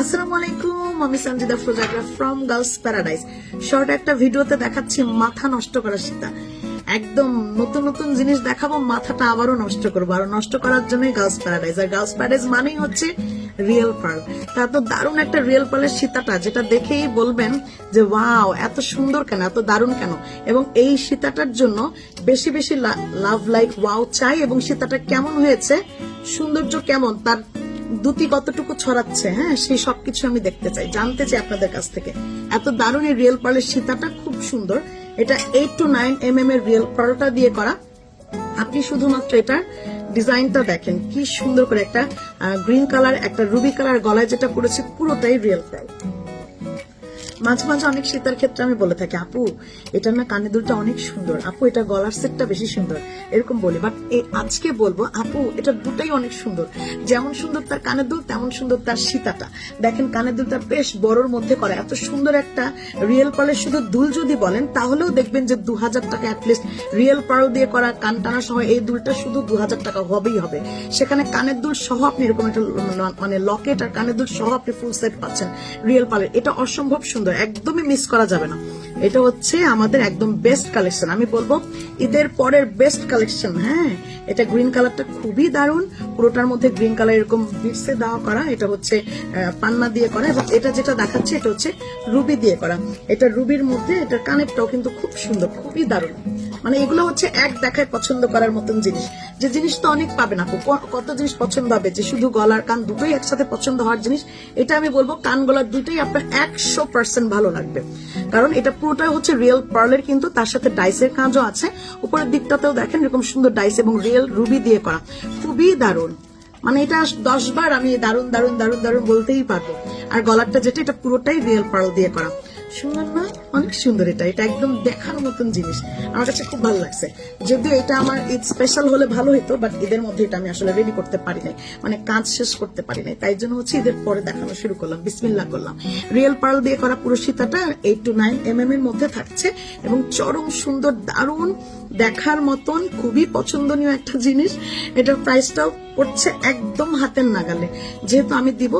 আসসালামু আলাইকুম, আমি সঞ্জিদা ফ্রোজাগ্রাফ ফ্রম গার্লস প্যারাডাইস শর্ট একটা ভিডিওতে দেখাচ্ছি, মাথা নষ্ট করার সীতা একদম নতুন নতুন জিনিস দেখাবো, মাথাটা আবারও নষ্ট করব। আর নষ্ট করার জন্যই গার্লস প্যারাডাইস আর গার্লস প্যারাডাইস মানেই হচ্ছে রিয়েল পার্ল তা তো দারুণ একটা রিয়েল পার্লের সীতাটা, যেটা দেখেই বলবেন যে ওয়াও এত সুন্দর কেন, এত দারুণ কেন? এবং এই সীতাটার জন্য বেশি বেশি লাভ লাইক ওয়াও চাই এবং সীতাটা কেমন হয়েছে, সৌন্দর্য কেমন, তার দুটি কতটুকু ছড়াচ্ছে হ্যাঁ সেই সবকিছু আমি দেখতে চাই, জানতে চাই আপনাদের কাছ থেকে। এত দারুণ এই রিয়েল পার্লের সীতাটা খুব সুন্দর। এটা eight two nine M M এর রিয়েল পার্লটা দিয়ে করা। আপনি শুধুমাত্র এটার ডিজাইনটা দেখেন, কি সুন্দর করে একটা গ্রিন কালার একটা রুবি কালার গলায় যেটা করেছে পুরোটাই রিয়েল পার্ল মাঝে মাঝে অনেক শীতের ক্ষেত্রে আমি বলে থাকি, আপু, এটা না কানে দুলটা অনেক সুন্দর। আপু, এটা গলার সেটটা বেশি সুন্দর। এরকম বলি। বাট এই আজকে বলব, আপু, এটা দুটাই অনেক সুন্দর। যেমন সুন্দর তার কানের দুল, তেমন সুন্দর তার সীতাটা। দেখেন, কানের দুলটা বেশ বড়র মধ্যে করে। এত সুন্দর একটা রিয়েল পার্লের শুধু দুল যদি বলেন, তাহলেও দেখবেন যে দু হাজার টাকা অ্যাটলিস্ট রিয়েল পার্ল দিয়ে করা কান টানা সহ এই দুলটা শুধু দু হাজার টাকা হবেই হবে। সেখানে কানের দুল সহ আপনি এরকম একটা মানে লকেট আর কানের দুল সহ আপনি ফুল সেট পাচ্ছেন রিয়েল পার্লের। এটা অসম্ভব সুন্দর। একদমই মিস করা যাবে না। এটা হচ্ছে আমাদের একদম বেস্ট কালেকশন আমি বলব, ঈদের পরের বেস্ট কালেকশন হ্যাঁ? এটা গ্রিন কালারটা খুবই দারুণ পুরোটার মধ্যে গ্রিন কালার এরকম বিটসে দেওয়া করা। এটা হচ্ছে পান্না দিয়ে করা এবং এটা যেটা দেখাচ্ছে, এটা হচ্ছে রুবি দিয়ে করা। এটা রুবির মধ্যে, এটার কানেরটাও কিন্তু খুব সুন্দর, খুবই দারুণ। মানে এগুলো হচ্ছে এক দেখায় পছন্দ করার মতন জিনিস। যে জিনিস তো অনেক পাবে না কত জিনিস পছন্দ হবে? যে শুধু গলার কান দুটোই একসাথে পছন্দ হওয়ার জিনিস, এটা আমি বলব কান গলার দুটোই আপনার একশো পার্সেন্ট ভালো লাগবে। কারণ এটা পুরোটাই হচ্ছে রিয়েল পার্লের কিন্তু, তার সাথে ডাইসের কাজও আছে। উপরের দিকটাতেও দেখেন এরকম সুন্দর ডাইস এবং রিয়েল রুবি দিয়ে করা। খুবই দারুণ। মানে এটা দশ বার আমি দারুণ দারুণ দারুণ দারুণ বলতেই পারব। আর গলারটা যেটা, এটা পুরোটাই রিয়েল পার্ল দিয়ে করা। সুন্দর না? অনেক সুন্দর এটা। এটা একদম দেখার মতন জিনিস। আমার কাছে খুব ভালো লাগছে। যদিও এটা আমার ঈদ স্পেশাল হলে ভালো হতো বাট ঈদের মধ্যে এটা আমি আসলে রেডি করতে পারি নাই। মানে কাজ শেষ করতে পারি নাই। তাই জন্য হচ্ছে ঈদের পরে দেখানো শুরু করলাম। বিসমিল্লা করলাম। রিয়েল পার্ল দিয়ে করা পুরো সীতাটা eight two nine M M এর মধ্যে থাকছে এবং চরম সুন্দর, দারুণ দেখার মতন, খুবই পছন্দনীয় একটা জিনিস। এটার প্রাইসটাও পড়ছে একদম হাতের নাগালে। যেহেতু আমি দিব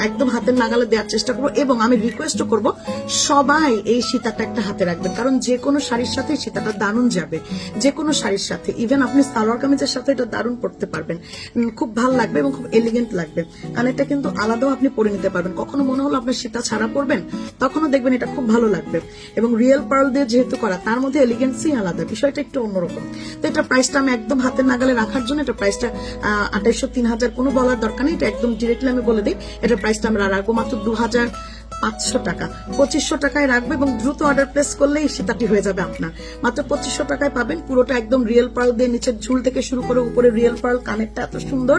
একদম হাতের নাগালে দেওয়ার চেষ্টা করব এবং আমি রিকোয়েস্ট করব, সবাই এই সীতাটা একটা হাতে রাখবেন। কারণ যে কোনো শাড়ির সাথে সীতাটা দারুণ যাবে। যে কোনো শাড়ির সাথে। ইভেন আপনি সালোয়ার কামিজের সাথে এটা দারুণ পড়তে পারবেন। খুব ভালো লাগবে এবং খুব এলিগেন্ট লাগবে। কারণ এটা কিন্তু আলাদাও আপনি পরে নিতে পারবেন। কখনো মনে হলো আপনার সীতা ছাড়া পরবেন, তখনও দেখবেন এটা খুব ভালো লাগবে। এবং রিয়েল পার্ল দিয়ে যেহেতু করা, তার মধ্যে এলিগেন্সি আলাদা। বিষয়টা একটু অন্যরকম। তো এটা প্রাইসটা আমি একদম হাতের নাগালে রাখার জন্য এটা প্রাইসটা আঠাইশো তিন হাজার কোনো বলার দরকার নেই। এটা একদম ডিরেক্টলি আমি বলে দিই। এটা প্রাইসটা আমরা রাখব মাত্র দু হাজার পাঁচশো টাকা। পঁচিশশো টাকায় রাখব এবং দ্রুত অর্ডার প্লেস করলেই সীতাটি হয়ে যাবে আপনার। মাত্র পঁচিশশো টাকায় পাবেন পুরোটা একদম রিয়েল পার্ল দিয়ে নিচের ঝুল থেকে শুরু করে উপরে রিয়েল পার্ল কানেরটা এত সুন্দর।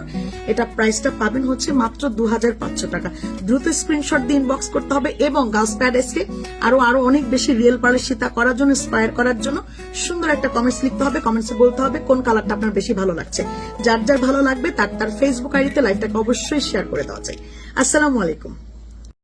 এটা প্রাইসটা পাবেন হচ্ছে মাত্র দু হাজার পাঁচশো টাকা। দ্রুত স্ক্রিনশট দিয়ে ইনবক্স করতে হবে এবং গার্লস প্যাডেসকে আরও আরও অনেক বেশি রিয়েল পার্লের সীতা করার জন্য স্পায়ার করার জন্য সুন্দর একটা কমেন্টস লিখতে হবে। কমেন্টসে বলতে হবে কোন কালারটা আপনার বেশি ভালো লাগছে। যার যার ভালো লাগবে তার তার ফেসবুক আইডিতে লাইভটাকে অবশ্যই শেয়ার করে দেওয়া চাই আসসালামু আলাইকুম।